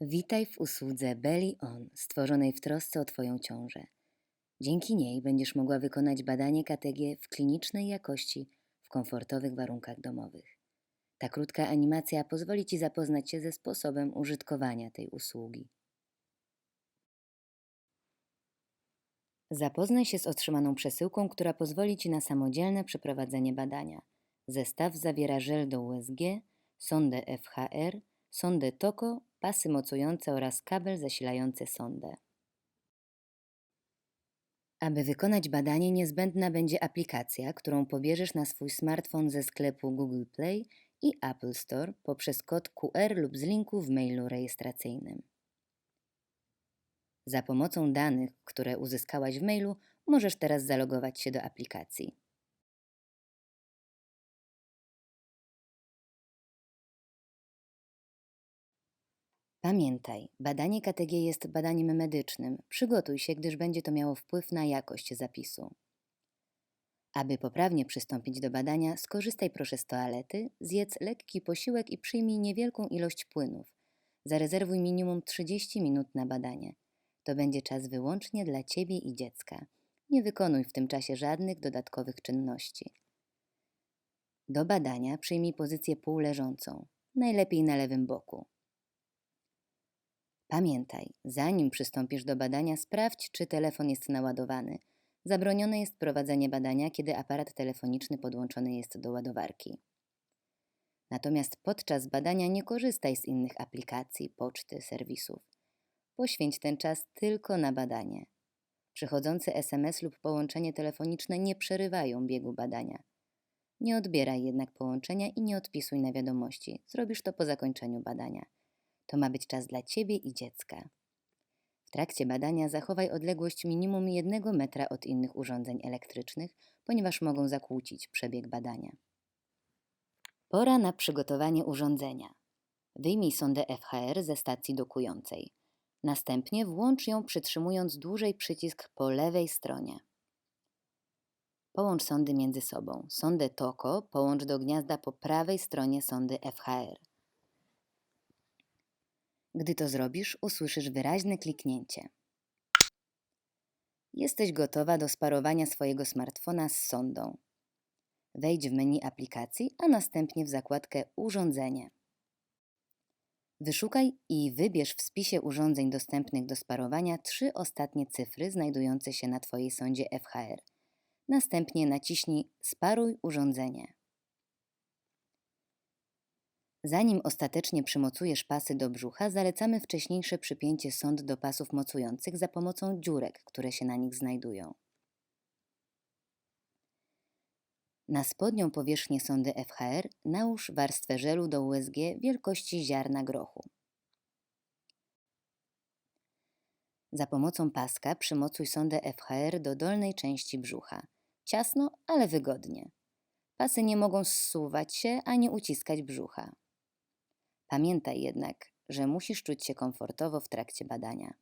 Witaj w usłudze Belly On, stworzonej w trosce o Twoją ciążę. Dzięki niej będziesz mogła wykonać badanie KTG w klinicznej jakości w komfortowych warunkach domowych. Ta krótka animacja pozwoli Ci zapoznać się ze sposobem użytkowania tej usługi. Zapoznaj się z otrzymaną przesyłką, która pozwoli Ci na samodzielne przeprowadzenie badania. Zestaw zawiera żel do USG, sondę FHR, sondę TOKO, pasy mocujące oraz kabel zasilający sondę. Aby wykonać badanie, niezbędna będzie aplikacja, którą pobierzesz na swój smartfon ze sklepu Google Play i Apple Store poprzez kod QR lub z linku w mailu rejestracyjnym. Za pomocą danych, które uzyskałaś w mailu, możesz teraz zalogować się do aplikacji. Pamiętaj, badanie KTG jest badaniem medycznym. Przygotuj się, gdyż będzie to miało wpływ na jakość zapisu. Aby poprawnie przystąpić do badania, skorzystaj proszę z toalety, zjedz lekki posiłek i przyjmij niewielką ilość płynów. Zarezerwuj minimum 30 minut na badanie. To będzie czas wyłącznie dla Ciebie i dziecka. Nie wykonuj w tym czasie żadnych dodatkowych czynności. Do badania przyjmij pozycję półleżącą, najlepiej na lewym boku. Pamiętaj, zanim przystąpisz do badania, sprawdź, czy telefon jest naładowany. Zabronione jest prowadzenie badania, kiedy aparat telefoniczny podłączony jest do ładowarki. Natomiast podczas badania nie korzystaj z innych aplikacji, poczty, serwisów. Poświęć ten czas tylko na badanie. Przychodzący SMS lub połączenie telefoniczne nie przerywają biegu badania. Nie odbieraj jednak połączenia i nie odpisuj na wiadomości. Zrobisz to po zakończeniu badania. To ma być czas dla Ciebie i dziecka. W trakcie badania zachowaj odległość minimum 1 metra od innych urządzeń elektrycznych, ponieważ mogą zakłócić przebieg badania. Pora na przygotowanie urządzenia. Wyjmij sondę FHR ze stacji dokującej. Następnie włącz ją przytrzymując dłużej przycisk po lewej stronie. Połącz sondy między sobą. Sondę TOKO połącz do gniazda po prawej stronie sondy FHR. Gdy to zrobisz, usłyszysz wyraźne kliknięcie. Jesteś gotowa do sparowania swojego smartfona z sondą. Wejdź w menu aplikacji, a następnie w zakładkę Urządzenie. Wyszukaj i wybierz w spisie urządzeń dostępnych do sparowania trzy ostatnie cyfry znajdujące się na Twojej sondzie FHR. Następnie naciśnij Sparuj urządzenie. Zanim ostatecznie przymocujesz pasy do brzucha, zalecamy wcześniejsze przypięcie sond do pasów mocujących za pomocą dziurek, które się na nich znajdują. Na spodnią powierzchnię sondy FHR nałóż warstwę żelu do USG wielkości ziarna grochu. Za pomocą paska przymocuj sondę FHR do dolnej części brzucha. Ciasno, ale wygodnie. Pasy nie mogą zsuwać się ani uciskać brzucha. Pamiętaj jednak, że musisz czuć się komfortowo w trakcie badania.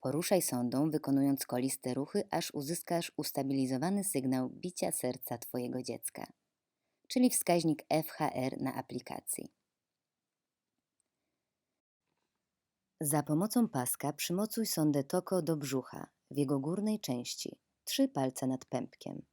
Poruszaj sondą, wykonując koliste ruchy, aż uzyskasz ustabilizowany sygnał bicia serca Twojego dziecka, czyli wskaźnik FHR na aplikacji. Za pomocą paska przymocuj sondę toko do brzucha w jego górnej części, trzy palce nad pępkiem.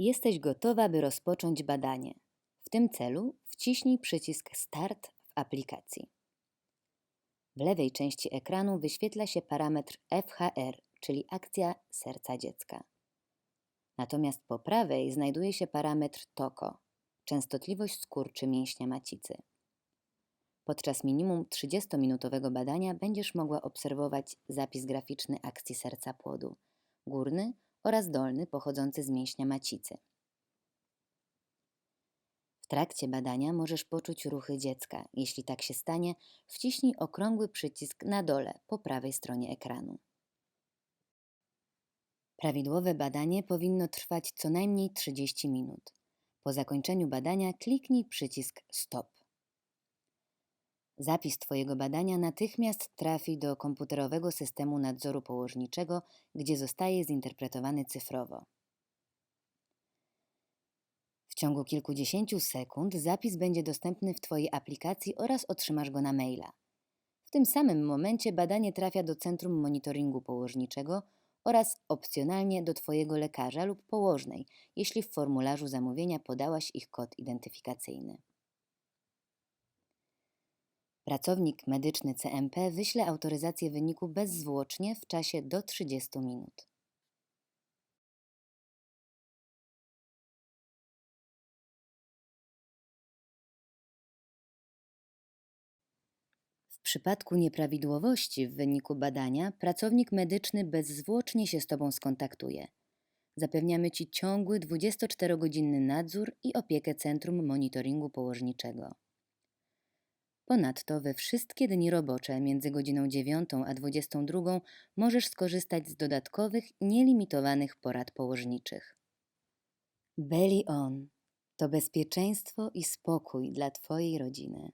Jesteś gotowa, by rozpocząć badanie. W tym celu wciśnij przycisk Start w aplikacji. W lewej części ekranu wyświetla się parametr FHR, czyli akcja serca dziecka. Natomiast po prawej znajduje się parametr TOKO, częstotliwość skurczy mięśnia macicy. Podczas minimum 30-minutowego badania będziesz mogła obserwować zapis graficzny akcji serca płodu, górny oraz dolny pochodzący z mięśnia macicy. W trakcie badania możesz poczuć ruchy dziecka. Jeśli tak się stanie, wciśnij okrągły przycisk na dole po prawej stronie ekranu. Prawidłowe badanie powinno trwać co najmniej 30 minut. Po zakończeniu badania kliknij przycisk Stop. Zapis Twojego badania natychmiast trafi do komputerowego systemu nadzoru położniczego, gdzie zostaje zinterpretowany cyfrowo. ciągu kilkudziesięciu sekund zapis będzie dostępny w Twojej aplikacji oraz otrzymasz go na maila. W tym samym momencie badanie trafia do Centrum Monitoringu Położniczego oraz opcjonalnie do Twojego lekarza lub położnej, jeśli w formularzu zamówienia podałaś ich kod identyfikacyjny. Pracownik medyczny CMP wyśle autoryzację wyniku bezzwłocznie w czasie do 30 minut. W przypadku nieprawidłowości w wyniku badania, pracownik medyczny bezzwłocznie się z Tobą skontaktuje. Zapewniamy Ci ciągły 24-godzinny nadzór i opiekę Centrum Monitoringu Położniczego. Ponadto we wszystkie dni robocze między godziną 9 a 22 możesz skorzystać z dodatkowych, nielimitowanych porad położniczych. Belly On to bezpieczeństwo i spokój dla Twojej rodziny.